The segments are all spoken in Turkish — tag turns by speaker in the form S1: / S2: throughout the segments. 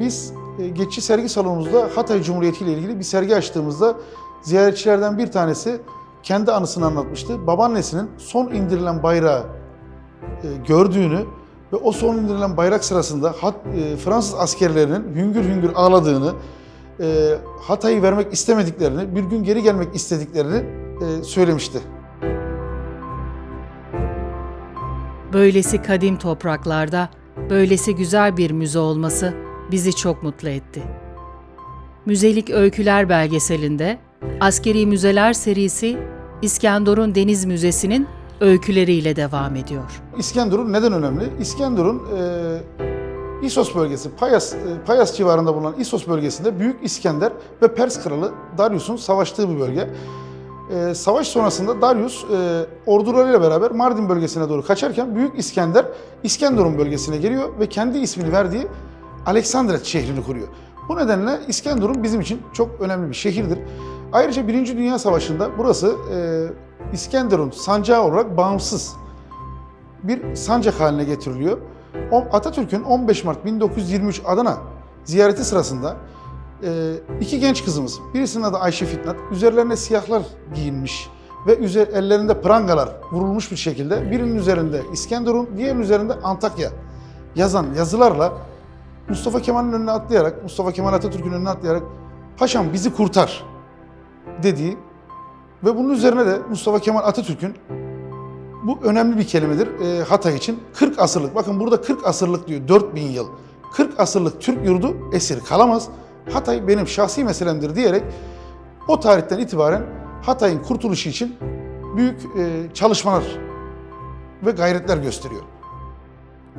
S1: Biz e, geçici sergi salonumuzda Hatay Cumhuriyeti ile ilgili bir sergi açtığımızda ziyaretçilerden bir tanesi kendi anısını anlatmıştı. Babaannesinin son indirilen bayrağı e, gördüğünü ve o son indirilen bayrak sırasında e, Fransız askerlerinin hüngür hüngür ağladığını, Hatay'ı vermek istemediklerini, bir gün geri gelmek istediklerini söylemişti.
S2: Böylesi kadim topraklarda böylesi güzel bir müze olması bizi çok mutlu etti. Müzelik Öyküler belgeselinde Askeri Müzeler serisi İskenderun Deniz Müzesi'nin öyküleriyle devam ediyor.
S1: İskenderun neden önemli? İskenderun e, İsos bölgesi, Payas, e, Payas civarında bulunan İsos bölgesinde Büyük İskender ve Pers kralı Darius'un savaştığı bir bölge. E, savaş sonrasında Darius e, ordularıyla beraber Mardin bölgesine doğru kaçarken Büyük İskender İskenderun bölgesine geliyor ve kendi ismini verdiği Aleksandret şehrini kuruyor. Bu nedenle İskenderun bizim için çok önemli bir şehirdir. Ayrıca Birinci Dünya Savaşı'nda burası e, İskenderun sancağı olarak bağımsız bir sancak haline getiriliyor. Atatürk'ün 15 Mart 1923 Adana ziyareti sırasında e, iki genç kızımız, birisinin adı Ayşe Fitnat, üzerlerine siyahlar giyinmiş ve üzer, ellerinde prangalar vurulmuş bir şekilde birinin üzerinde İskenderun, diğerinin üzerinde Antakya yazan yazılarla Mustafa Kemal'in önüne atlayarak, Mustafa Kemal Atatürk'ün önüne atlayarak Paşam bizi kurtar dediği ve bunun üzerine de Mustafa Kemal Atatürk'ün bu önemli bir kelimedir e, Hatay için. 40 asırlık, bakın burada 40 asırlık diyor, 4000 yıl. 40 asırlık Türk yurdu esir kalamaz. Hatay benim şahsi meselemdir diyerek o tarihten itibaren Hatay'ın kurtuluşu için büyük e, çalışmalar ve gayretler gösteriyor.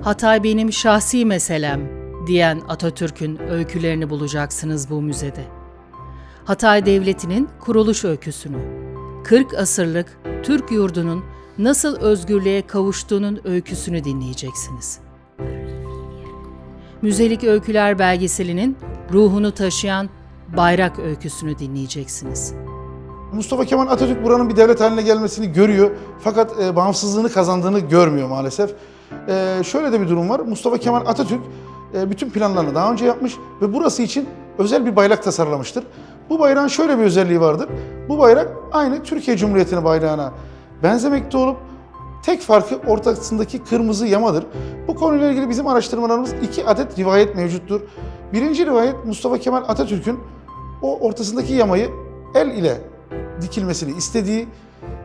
S2: Hatay benim şahsi meselem diyen Atatürk'ün öykülerini bulacaksınız bu müzede. Hatay Devleti'nin kuruluş öyküsünü, 40 asırlık Türk yurdunun nasıl özgürlüğe kavuştuğunun öyküsünü dinleyeceksiniz. Müzelik Öyküler belgeselinin ruhunu taşıyan bayrak öyküsünü dinleyeceksiniz.
S1: Mustafa Kemal Atatürk buranın bir devlet haline gelmesini görüyor fakat e, bağımsızlığını kazandığını görmüyor maalesef. E, şöyle de bir durum var. Mustafa Kemal Atatürk bütün planlarını daha önce yapmış ve burası için özel bir bayrak tasarlamıştır. Bu bayrağın şöyle bir özelliği vardır. Bu bayrak aynı Türkiye Cumhuriyeti'nin bayrağına benzemekte olup tek farkı ortasındaki kırmızı yamadır. Bu konuyla ilgili bizim araştırmalarımız iki adet rivayet mevcuttur. Birinci rivayet Mustafa Kemal Atatürk'ün o ortasındaki yamayı el ile dikilmesini istediği.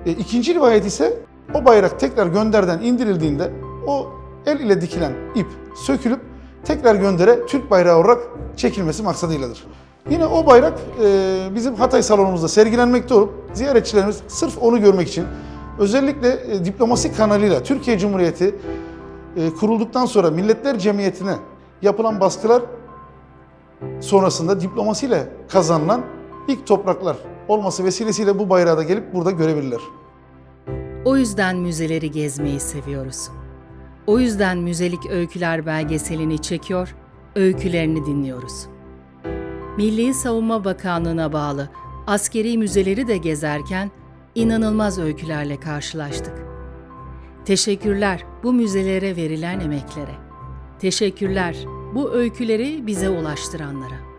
S1: E, ikinci rivayet ise o bayrak tekrar gönderden indirildiğinde o el ile dikilen ip sökülüp tekrar göndere Türk bayrağı olarak çekilmesi maksadıyladır. Yine o bayrak e, bizim Hatay salonumuzda sergilenmekte olup ziyaretçilerimiz sırf onu görmek için özellikle e, diplomasi kanalıyla Türkiye Cumhuriyeti e, kurulduktan sonra Milletler Cemiyeti'ne yapılan baskılar sonrasında diplomasiyle kazanılan ilk topraklar olması vesilesiyle bu bayrağı da gelip burada görebilirler.
S2: O yüzden müzeleri gezmeyi seviyoruz. O yüzden Müzelik Öyküler belgeselini çekiyor, öykülerini dinliyoruz. Milli Savunma Bakanlığı'na bağlı askeri müzeleri de gezerken inanılmaz öykülerle karşılaştık. Teşekkürler bu müzelere verilen emeklere. Teşekkürler bu öyküleri bize ulaştıranlara.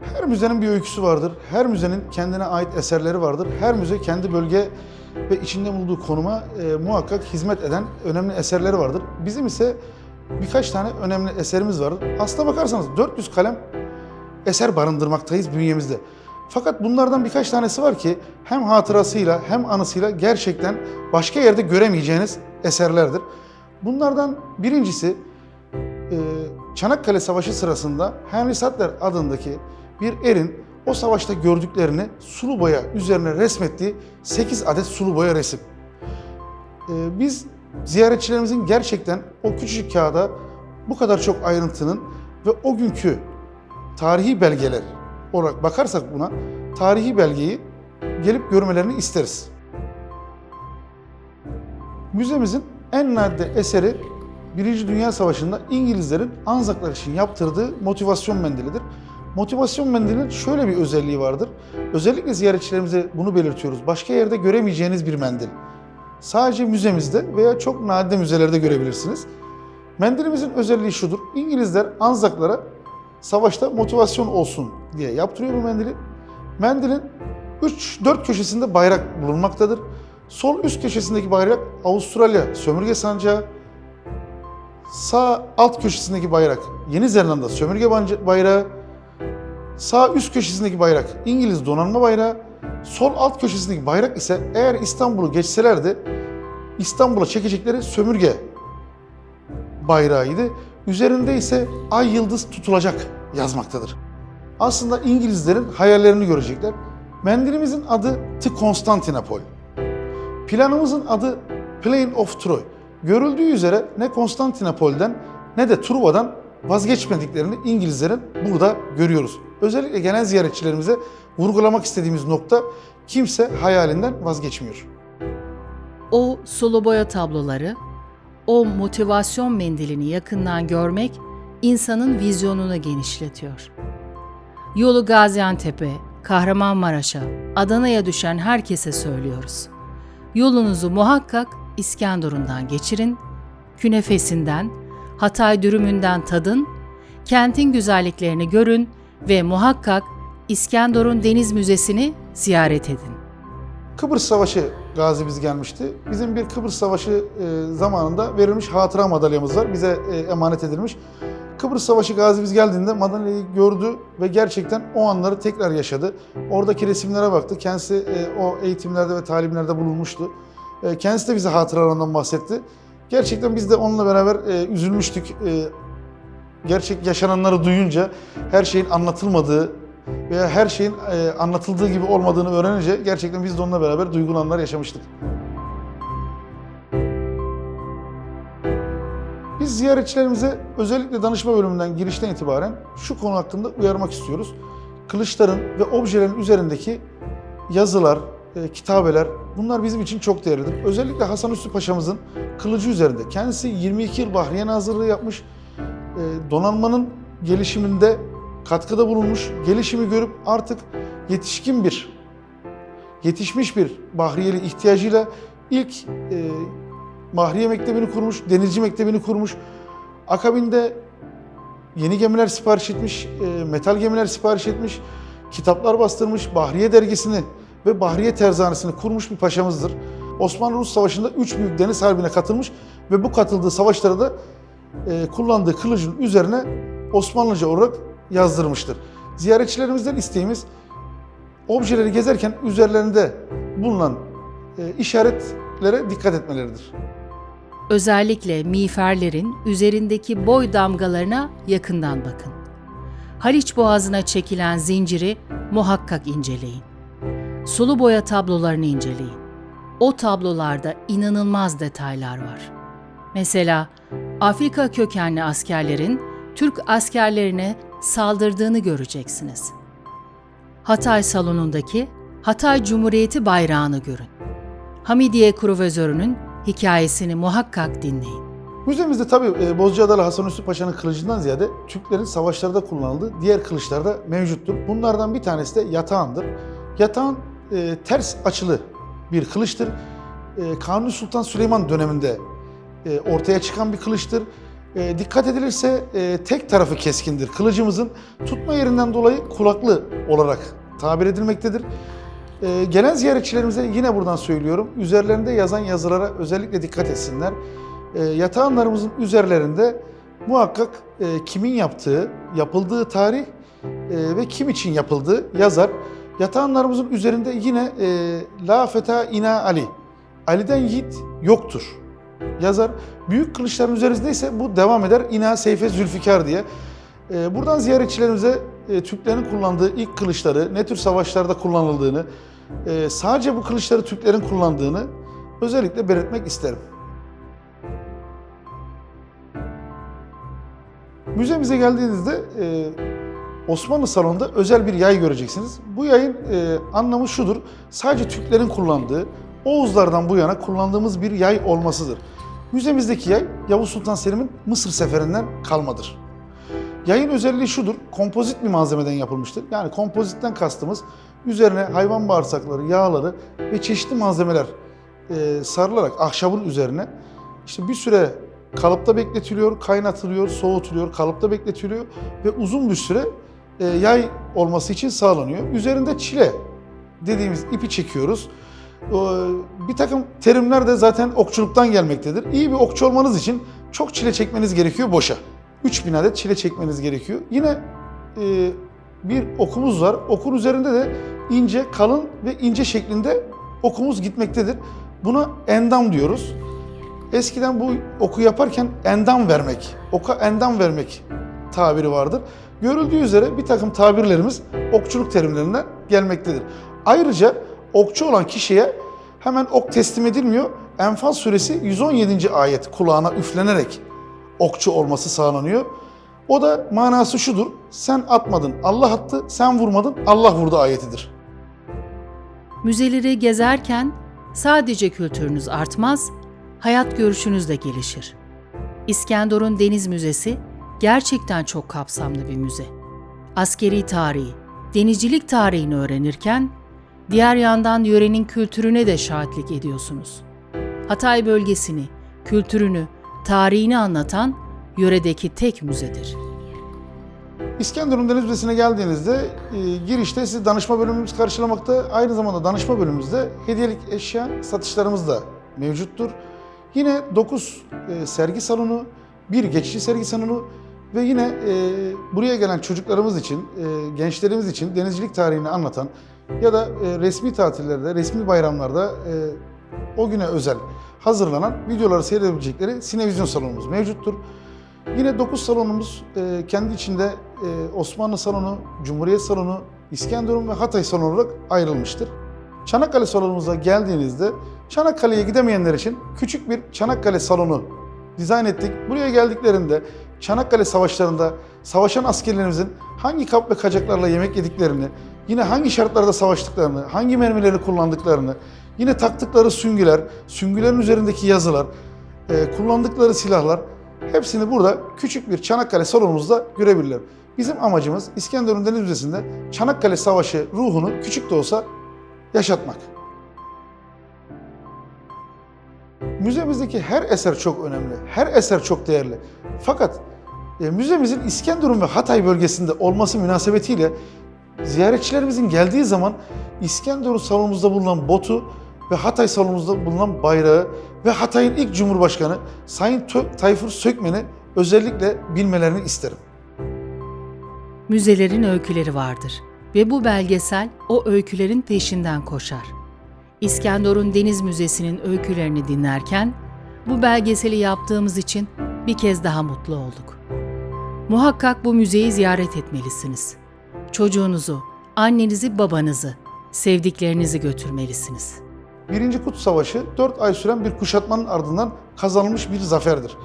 S1: Her müzenin bir öyküsü vardır. Her müzenin kendine ait eserleri vardır. Her müze kendi bölge ve içinde bulunduğu konuma e, muhakkak hizmet eden önemli eserleri vardır. Bizim ise birkaç tane önemli eserimiz vardır. Aslına bakarsanız 400 kalem eser barındırmaktayız bünyemizde. Fakat bunlardan birkaç tanesi var ki hem hatırasıyla hem anısıyla gerçekten başka yerde göremeyeceğiniz eserlerdir. Bunlardan birincisi e, Çanakkale Savaşı sırasında Henry Sattler adındaki bir erin o savaşta gördüklerini sulu boya üzerine resmettiği 8 adet sulu boya resim. E, biz ziyaretçilerimizin gerçekten o küçücük kağıda bu kadar çok ayrıntının ve o günkü tarihi belgeler olarak bakarsak buna tarihi belgeyi gelip görmelerini isteriz. Müzemizin en nadide eseri Birinci Dünya Savaşı'nda İngilizlerin Anzaklar için yaptırdığı motivasyon mendilidir. Motivasyon mendilinin şöyle bir özelliği vardır. Özellikle ziyaretçilerimize bunu belirtiyoruz. Başka yerde göremeyeceğiniz bir mendil. Sadece müzemizde veya çok nadide müzelerde görebilirsiniz. Mendilimizin özelliği şudur. İngilizler Anzaklara savaşta motivasyon olsun diye yaptırıyor bu mendili. Mendilin 3-4 köşesinde bayrak bulunmaktadır. Sol üst köşesindeki bayrak Avustralya sömürge sancağı. Sağ alt köşesindeki bayrak Yeni Zelanda sömürge bayrağı. Sağ üst köşesindeki bayrak İngiliz donanma bayrağı. Sol alt köşesindeki bayrak ise eğer İstanbul'u geçselerdi İstanbul'a çekecekleri sömürge bayrağıydı. Üzerinde ise ay yıldız tutulacak yazmaktadır. Aslında İngilizlerin hayallerini görecekler. Mendilimizin adı The Constantinople. Planımızın adı Plain of Troy. Görüldüğü üzere ne Konstantinopol'den ne de Truva'dan vazgeçmediklerini İngilizlerin burada görüyoruz. Özellikle gelen ziyaretçilerimize vurgulamak istediğimiz nokta kimse hayalinden vazgeçmiyor.
S2: O sulu boya tabloları, o motivasyon mendilini yakından görmek insanın vizyonunu genişletiyor. Yolu Gaziantep'e, Kahramanmaraş'a, Adana'ya düşen herkese söylüyoruz. Yolunuzu muhakkak İskenderun'dan geçirin, künefesinden, Hatay dürümünden tadın, kentin güzelliklerini görün ve muhakkak İskenderun Deniz Müzesi'ni ziyaret edin.
S1: Kıbrıs Savaşı gazimiz gelmişti. Bizim bir Kıbrıs Savaşı e, zamanında verilmiş hatıra madalyamız var. Bize e, emanet edilmiş. Kıbrıs Savaşı gazimiz geldiğinde madalyayı gördü ve gerçekten o anları tekrar yaşadı. Oradaki resimlere baktı. Kendisi e, o eğitimlerde ve talimlerde bulunmuştu. Kendisi de bize hatıralarından bahsetti. Gerçekten biz de onunla beraber üzülmüştük. Gerçek yaşananları duyunca her şeyin anlatılmadığı veya her şeyin e, anlatıldığı gibi olmadığını öğrenince gerçekten biz de onunla beraber duygulananlar yaşamıştık. Biz ziyaretçilerimize özellikle danışma bölümünden girişten itibaren şu konu hakkında uyarmak istiyoruz. Kılıçların ve objelerin üzerindeki yazılar, e, kitabeler bunlar bizim için çok değerlidir. Özellikle Hasan Üssü Paşa'mızın kılıcı üzerinde. Kendisi 22 yıl Bahriye Nazırlığı yapmış. E, donanmanın gelişiminde katkıda bulunmuş. Gelişimi görüp artık yetişkin bir, yetişmiş bir Bahriyeli ihtiyacıyla ilk e, Bahriye Mektebi'ni kurmuş, Denizci Mektebi'ni kurmuş. Akabinde yeni gemiler sipariş etmiş, e, metal gemiler sipariş etmiş, kitaplar bastırmış, Bahriye dergisini ve Bahriye terzanesini kurmuş bir paşamızdır. Osmanlı-Rus Savaşı'nda üç büyük deniz harbine katılmış ve bu katıldığı savaşlara da e, kullandığı kılıcın üzerine Osmanlıca olarak yazdırmıştır. Ziyaretçilerimizden isteğimiz objeleri gezerken üzerlerinde bulunan e, işaretlere dikkat etmeleridir.
S2: Özellikle miğferlerin üzerindeki boy damgalarına yakından bakın. Haliç Boğazı'na çekilen zinciri muhakkak inceleyin. Sulu boya tablolarını inceleyin. O tablolarda inanılmaz detaylar var. Mesela Afrika kökenli askerlerin Türk askerlerine saldırdığını göreceksiniz. Hatay salonundaki Hatay Cumhuriyeti bayrağını görün. Hamidiye Kruvözörü'nün hikayesini muhakkak dinleyin.
S1: Müzemizde tabii e, Bozcaadalı Hasan Hüsnü Paşa'nın kılıcından ziyade Türklerin savaşlarda kullanıldığı diğer kılıçlar da mevcuttur. Bunlardan bir tanesi de yatağandır. Yatağan e, ters açılı bir kılıçtır. E, Kanuni Sultan Süleyman döneminde e, ortaya çıkan bir kılıçtır. E, dikkat edilirse e, tek tarafı keskindir. Kılıcımızın tutma yerinden dolayı kulaklı olarak tabir edilmektedir. E, gelen ziyaretçilerimize yine buradan söylüyorum. Üzerlerinde yazan yazılara özellikle dikkat etsinler. E, yatağanlarımızın üzerlerinde muhakkak kimin yaptığı, yapıldığı tarih ve kim için yapıldığı yazar. Yatağanlarımızın üzerinde yine e, La Feta Ina Ali, Ali'den yiğit yoktur yazar. Büyük kılıçların üzerinde ise bu devam eder. İna Seyfe Zülfikar diye. E, buradan ziyaretçilerimize e, Türklerin kullandığı ilk kılıçları, ne tür savaşlarda kullanıldığını, e, sadece bu kılıçları Türklerin kullandığını özellikle belirtmek isterim. Müzemize geldiğinizde e, Osmanlı salonunda özel bir yay göreceksiniz. Bu yayın anlamı şudur. Sadece Türklerin kullandığı, Oğuzlardan bu yana kullandığımız bir yay olmasıdır. Müzemizdeki yay Yavuz Sultan Selim'in Mısır seferinden kalmadır. Yayın özelliği şudur, kompozit bir malzemeden yapılmıştır. Yani kompozitten kastımız üzerine hayvan bağırsakları, yağları ve çeşitli malzemeler e, sarılarak ahşabın üzerine işte bir süre kalıpta bekletiliyor, kaynatılıyor, soğutuluyor, kalıpta bekletiliyor ve uzun bir süre e, yay olması için sağlanıyor. Üzerinde çile dediğimiz ipi çekiyoruz. Bir takım terimler de zaten okçuluktan gelmektedir. İyi bir okçu olmanız için çok çile çekmeniz gerekiyor boşa. 3000 adet çile çekmeniz gerekiyor. Yine e, bir okumuz var. Okun üzerinde de ince, kalın ve ince şeklinde okumuz gitmektedir. Buna endam diyoruz. Eskiden bu oku yaparken endam vermek, oka endam vermek tabiri vardır. Görüldüğü üzere bir takım tabirlerimiz okçuluk terimlerinden gelmektedir. Ayrıca okçu olan kişiye hemen ok teslim edilmiyor. Enfal suresi 117. ayet kulağına üflenerek okçu olması sağlanıyor. O da manası şudur. Sen atmadın, Allah attı, sen vurmadın, Allah vurdu ayetidir.
S2: Müzeleri gezerken sadece kültürünüz artmaz, hayat görüşünüz de gelişir. İskenderun Deniz Müzesi gerçekten çok kapsamlı bir müze. Askeri tarihi, denizcilik tarihini öğrenirken diğer yandan yörenin kültürüne de şahitlik ediyorsunuz. Hatay bölgesini, kültürünü, tarihini anlatan yöredeki tek müzedir.
S1: İskenderun Deniz Müzesi'ne geldiğinizde e, girişte sizi danışma bölümümüz karşılamakta. Aynı zamanda danışma bölümümüzde hediyelik eşya satışlarımız da mevcuttur. Yine 9 e, sergi salonu, bir geçici sergi salonu ve yine e, buraya gelen çocuklarımız için, gençlerimiz için denizcilik tarihini anlatan ya da e, resmi tatillerde, resmi bayramlarda e, o güne özel hazırlanan videoları seyredebilecekleri sinevizyon salonumuz mevcuttur. Yine 9 salonumuz e, kendi içinde Osmanlı salonu, Cumhuriyet salonu, İskenderun ve Hatay salonu olarak ayrılmıştır. Çanakkale salonumuza geldiğinizde Çanakkale'ye gidemeyenler için küçük bir Çanakkale salonu dizayn ettik. Buraya geldiklerinde Çanakkale savaşlarında savaşan askerlerimizin hangi kap ve kacaklarla yemek yediklerini, yine hangi şartlarda savaştıklarını, hangi mermileri kullandıklarını, yine taktıkları süngüler, süngülerin üzerindeki yazılar, e, kullandıkları silahlar hepsini burada küçük bir Çanakkale salonumuzda görebilirler. Bizim amacımız İskenderun Deniz Müzesi'nde Çanakkale Savaşı ruhunu küçük de olsa yaşatmak. Müzemizdeki her eser çok önemli, her eser çok değerli. Fakat e, müzemizin İskenderun ve Hatay bölgesinde olması münasebetiyle ziyaretçilerimizin geldiği zaman İskenderun salonumuzda bulunan botu ve Hatay salonumuzda bulunan bayrağı ve Hatay'ın ilk Cumhurbaşkanı Sayın Tayfur Sökmen'i özellikle bilmelerini isterim.
S2: Müzelerin öyküleri vardır ve bu belgesel o öykülerin peşinden koşar. İskenderun Deniz Müzesi'nin öykülerini dinlerken bu belgeseli yaptığımız için bir kez daha mutlu olduk. Muhakkak bu müzeyi ziyaret etmelisiniz. Çocuğunuzu, annenizi, babanızı, sevdiklerinizi götürmelisiniz.
S1: Birinci Kut Savaşı 4 ay süren bir kuşatmanın ardından kazanılmış bir zaferdir.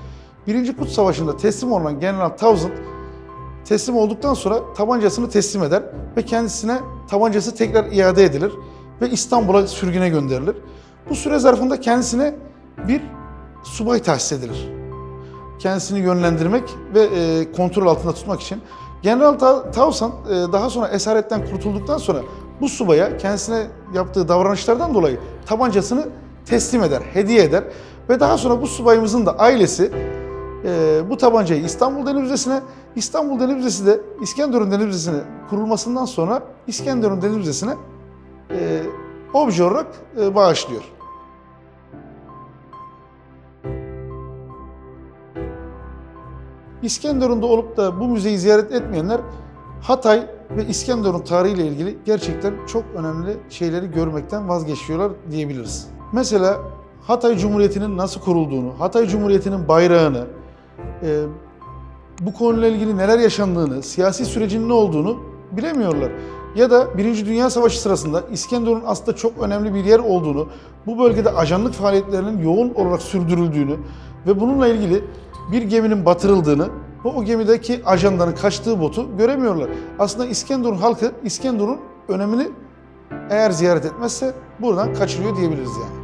S1: Birinci Kut Savaşı'nda teslim olan General Townsend teslim olduktan sonra tabancasını teslim eder ve kendisine tabancası tekrar iade edilir ve İstanbul'a sürgüne gönderilir. Bu süre zarfında kendisine bir subay tahsis edilir. Kendisini yönlendirmek ve e, kontrol altında tutmak için. General Townsend e, daha sonra esaretten kurtulduktan sonra bu subaya kendisine yaptığı davranışlardan dolayı tabancasını teslim eder, hediye eder ve daha sonra bu subayımızın da ailesi e, bu tabancayı İstanbul Deniz Müzesi'ne, İstanbul Deniz Müzesi de İskenderun Deniz Müzesi'ne kurulmasından sonra İskenderun Deniz Müzesi'ne e, obje olarak bağışlıyor. İskenderun'da olup da bu müzeyi ziyaret etmeyenler Hatay ve İskenderun tarihiyle ilgili gerçekten çok önemli şeyleri görmekten vazgeçiyorlar diyebiliriz. Mesela Hatay Cumhuriyeti'nin nasıl kurulduğunu, Hatay Cumhuriyeti'nin bayrağını, e, bu konuyla ilgili neler yaşandığını, siyasi sürecin ne olduğunu bilemiyorlar. Ya da Birinci Dünya Savaşı sırasında İskenderun aslında çok önemli bir yer olduğunu, bu bölgede ajanlık faaliyetlerinin yoğun olarak sürdürüldüğünü ve bununla ilgili bir geminin batırıldığını ve o gemideki ajanların kaçtığı botu göremiyorlar. Aslında İskenderun halkı İskenderun önemini eğer ziyaret etmezse buradan kaçırıyor diyebiliriz yani.